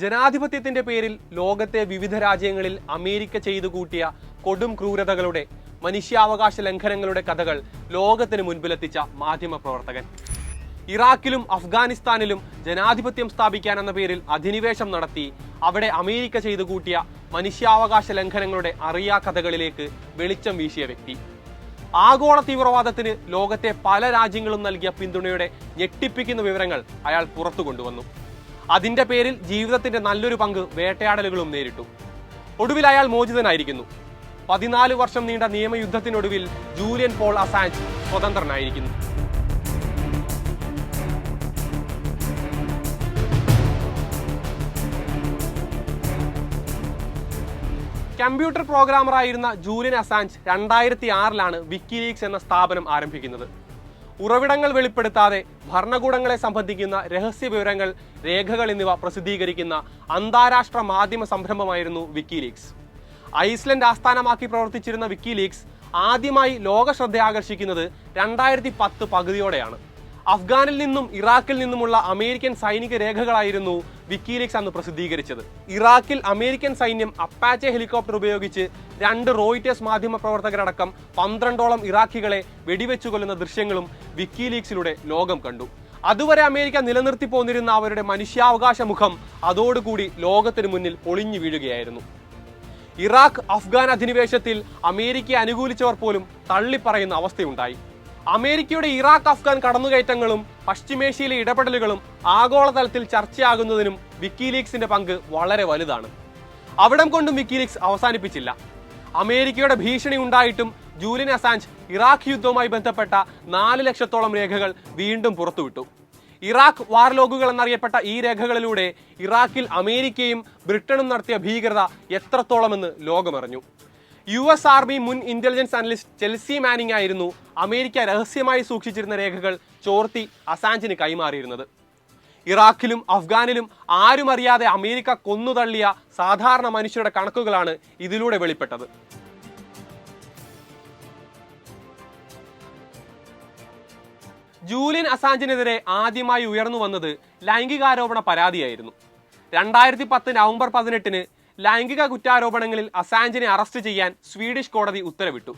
ജനാധിപത്യത്തിന്റെ പേരിൽ ലോകത്തെ വിവിധ രാജ്യങ്ങളിൽ അമേരിക്ക ചെയ്തു കൂട്ടിയ കൊടും ക്രൂരതകളുടെ മനുഷ്യാവകാശ ലംഘനങ്ങളുടെ കഥകൾ ലോകത്തിന് മുൻപിലെത്തിച്ച മാധ്യമ പ്രവർത്തകൻ. ഇറാഖിലും അഫ്ഗാനിസ്ഥാനിലും ജനാധിപത്യം സ്ഥാപിക്കാൻ എന്ന പേരിൽ അധിനിവേശം നടത്തി അവിടെ അമേരിക്ക ചെയ്തു കൂട്ടിയ മനുഷ്യാവകാശ ലംഘനങ്ങളുടെ അറിയാ കഥകളിലേക്ക് വെളിച്ചം വീശിയ വ്യക്തി. ആഗോള തീവ്രവാദത്തിന് ലോകത്തെ പല രാജ്യങ്ങളും നൽകിയ പിന്തുണയുടെ ഞെട്ടിപ്പിക്കുന്ന വിവരങ്ങൾ അയാൾ പുറത്തു കൊണ്ടുവന്നു. അതിന്റെ പേരിൽ ജീവിതത്തിന്റെ നല്ലൊരു പങ്ക് വേട്ടയാടലുകളും നേരിട്ടു. ഒടുവിൽ അയാൾ മോചിതനായിരിക്കുന്നു. പതിനാല് വർഷം നീണ്ട നിയമയുദ്ധത്തിനൊടുവിൽ ജൂലിയൻ പോൾ അസാഞ്ച് സ്വതന്ത്രനായിരിക്കുന്നു. കമ്പ്യൂട്ടർ പ്രോഗ്രാമറായിരുന്ന ജൂലിയൻ അസാഞ്ച് രണ്ടായിരത്തി ആറിലാണ് വിക്കിലീക്സ് എന്ന സ്ഥാപനം ആരംഭിക്കുന്നത്. ഉറവിടങ്ങൾ വെളിപ്പെടുത്താതെ ഭരണകൂടങ്ങളെ സംബന്ധിക്കുന്ന രഹസ്യ വിവരങ്ങൾ രേഖകൾ എന്നിവ പ്രസിദ്ധീകരിക്കുന്ന അന്താരാഷ്ട്ര മാധ്യമ സംരംഭമായിരുന്നു വിക്കിലീക്സ്. ഐസ്ലൻഡ് ആസ്ഥാനമാക്കി പ്രവർത്തിച്ചിരുന്ന വിക്കിലീക്സ് ആദ്യമായി ലോക ശ്രദ്ധ ആകർഷിക്കുന്നത് രണ്ടായിരത്തി പത്ത് പകുതിയോടെയാണ്. അഫ്ഗാനിൽ നിന്നും ഇറാഖിൽ നിന്നുമുള്ള അമേരിക്കൻ സൈനിക രേഖകളായിരുന്നു വിക്കിലീക്സ് അന്ന് പ്രസിദ്ധീകരിച്ചത്. ഇറാഖിൽ അമേരിക്കൻ സൈന്യം അപ്പാച്ചെ ഹെലികോപ്റ്റർ ഉപയോഗിച്ച് രണ്ട് റോയിറ്റേഴ്സ് മാധ്യമ പ്രവർത്തകരടക്കം പന്ത്രണ്ടോളം ഇറാഖികളെ വെടിവെച്ചു കൊല്ലുന്ന ദൃശ്യങ്ങളും വിക്കിലീക്സിലൂടെ ലോകം കണ്ടു. അതുവരെ അമേരിക്ക നിലനിർത്തി പോന്നിരുന്ന അവരുടെ മനുഷ്യാവകാശ മുഖം അതോടുകൂടി ലോകത്തിനു മുന്നിൽ പൊളിഞ്ഞു വീഴുകയായിരുന്നു. ഇറാഖ് അഫ്ഗാൻ അധിനിവേശത്തിൽ അമേരിക്കയെ അനുകൂലിച്ചവർ പോലും തള്ളിപ്പറയുന്ന അവസ്ഥയുണ്ടായി. അമേരിക്കയുടെ ഇറാഖ് അഫ്ഗാൻ കടന്നുകയറ്റങ്ങളും പശ്ചിമേഷ്യയിലെ ഇടപെടലുകളും ആഗോളതലത്തിൽ ചർച്ചയാകുന്നതിനും വിക്കിലീക്സിന്റെ പങ്ക് വളരെ വലുതാണ്. അവിടം കൊണ്ടും വിക്കിലീക്സ് അവസാനിപ്പിച്ചില്ല. അമേരിക്കയുടെ ഭീഷണി ഉണ്ടായിട്ടും ജൂലിയൻ അസാഞ്ച് ഇറാഖ് യുദ്ധവുമായി ബന്ധപ്പെട്ട നാല് ലക്ഷത്തോളം രേഖകൾ വീണ്ടും പുറത്തുവിട്ടു. ഇറാഖ് വാർലോഗുകൾ എന്നറിയപ്പെട്ട ഈ രേഖകളിലൂടെ ഇറാഖിൽ അമേരിക്കയും ബ്രിട്ടനും നടത്തിയ ഭീകരത എത്രത്തോളമെന്ന് ലോകമറിഞ്ഞു. യു എസ് ആർമി മുൻ ഇന്റലിജൻസ് അനലിസ്റ്റ് ചെൽസി മാനിങ് ആയിരുന്നു അമേരിക്ക രഹസ്യമായി സൂക്ഷിച്ചിരുന്ന രേഖകൾ ചോർത്തി അസാഞ്ചിന് കൈമാറിയിരുന്നത്. ഇറാഖിലും അഫ്ഗാനിലും ആരും അറിയാതെ അമേരിക്ക കൊന്നുതള്ളിയ സാധാരണ മനുഷ്യരുടെ കണക്കുകളാണ് ഇതിലൂടെ വെളിപ്പെട്ടത്. ജൂലിൻ അസാഞ്ചിനെതിരെ ആദ്യമായി ഉയർന്നു വന്നത് ലൈംഗികാരോപണ പരാതിയായിരുന്നു. രണ്ടായിരത്തി പത്ത് നവംബർ പതിനെട്ടിന് ലൈംഗിക കുറ്റാരോപണങ്ങളിൽ അസാഞ്ചിനെ അറസ്റ്റ് ചെയ്യാൻ സ്വീഡിഷ് കോടതി ഉത്തരവിട്ടു.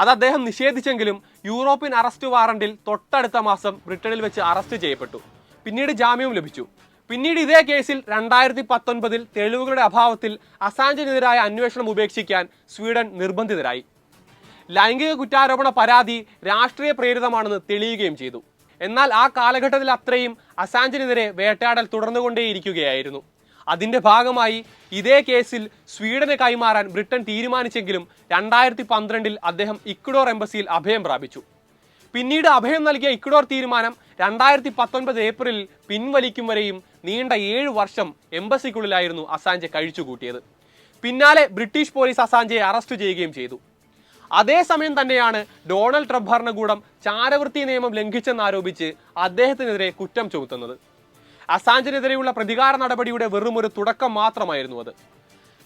അത് അദ്ദേഹം നിഷേധിച്ചെങ്കിലും യൂറോപ്യൻ അറസ്റ്റ് വാറണ്ടിൽ തൊട്ടടുത്ത മാസം ബ്രിട്ടനിൽ വെച്ച് അറസ്റ്റ് ചെയ്യപ്പെട്ടു. പിന്നീട് ജാമ്യവും ലഭിച്ചു. പിന്നീട് ഇതേ കേസിൽ രണ്ടായിരത്തി പത്തൊൻപതിൽ തെളിവുകളുടെ അഭാവത്തിൽ അസാഞ്ചിനെതിരായ അന്വേഷണം ഉപേക്ഷിക്കാൻ സ്വീഡൻ നിർബന്ധിതരായി. ലൈംഗിക കുറ്റാരോപണ പരാതി രാഷ്ട്രീയ പ്രേരിതമാണെന്ന് തെളിയുകയും ചെയ്തു. എന്നാൽ ആ കാലഘട്ടത്തിൽ അത്രയും അസാഞ്ചിനെതിരെ വേട്ടയാടൽ തുടർന്നുകൊണ്ടേയിരിക്കുകയായിരുന്നു. അതിന്റെ ഭാഗമായി ഇതേ കേസിൽ സ്വീഡന് കൈമാറാൻ ബ്രിട്ടൻ തീരുമാനിച്ചെങ്കിലും രണ്ടായിരത്തി പന്ത്രണ്ടിൽ അദ്ദേഹം ഇക്വഡോർ എംബസിയിൽ അഭയം പ്രാപിച്ചു. പിന്നീട് അഭയം നൽകിയ ഇക്വഡോർ തീരുമാനം രണ്ടായിരത്തി പത്തൊൻപത് ഏപ്രിലിൽ പിൻവലിക്കും വരെയും നീണ്ട ഏഴ് വർഷം എംബസിക്കുള്ളിലായിരുന്നു അസാഞ്ചെ കഴിച്ചുകൂട്ടിയത്. പിന്നാലെ ബ്രിട്ടീഷ് പോലീസ് അസാഞ്ചയെ അറസ്റ്റ് ചെയ്യുകയും ചെയ്തു. അതേസമയം തന്നെയാണ് ഡൊണാൾഡ് ട്രംപ് ഭരണകൂടം ചാരവൃത്തി നിയമം ലംഘിച്ചെന്നാരോപിച്ച് അദ്ദേഹത്തിനെതിരെ കുറ്റം ചുമത്തുന്നത്. അസാഞ്ചിനെതിരെയുള്ള പ്രതികാര നടപടിയുടെ വെറും ഒരു തുടക്കം മാത്രമായിരുന്നു അത്.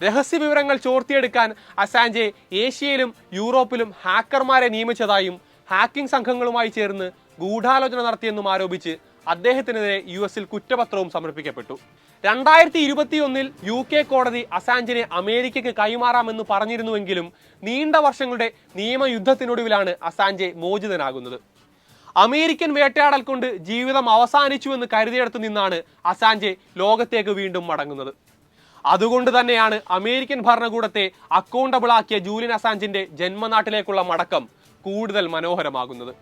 രഹസ്യ വിവരങ്ങൾ ചോർത്തിയെടുക്കാൻ അസാഞ്ചെ ഏഷ്യയിലും യൂറോപ്പിലും ഹാക്കർമാരെ നിയമിച്ചതായും ഹാക്കിംഗ് സംഘങ്ങളുമായി ചേർന്ന് ഗൂഢാലോചന നടത്തിയെന്നും ആരോപിച്ച് അദ്ദേഹത്തിനെതിരെ യു എസിൽ കുറ്റപത്രവും സമർപ്പിക്കപ്പെട്ടു. രണ്ടായിരത്തി ഇരുപത്തിയൊന്നിൽ യു കെ കോടതി അസാഞ്ചിനെ അമേരിക്കയ്ക്ക് കൈമാറാമെന്ന് പറഞ്ഞിരുന്നുവെങ്കിലും നീണ്ട വർഷങ്ങളുടെ നിയമയുദ്ധത്തിനൊടുവിലാണ് അസാഞ്ചെ മോചിതനാകുന്നത്. അമേരിക്കൻ വേട്ടയാടൽ കൊണ്ട് ജീവിതം അവസാനിച്ചുവെന്ന് കരുതിയെടുത്തു നിന്നാണ് അസാഞ്ചെ ലോകത്തേക്ക് വീണ്ടും മടങ്ങുന്നത്. അതുകൊണ്ട് തന്നെയാണ് അമേരിക്കൻ ഭരണകൂടത്തെ അക്കൗണ്ടബിൾ ആക്കിയ ജൂലിയൻ അസാഞ്ചിന്റെ ജന്മനാട്ടിലേക്കുള്ള മടക്കം കൂടുതൽ മനോഹരമാകുന്നത്.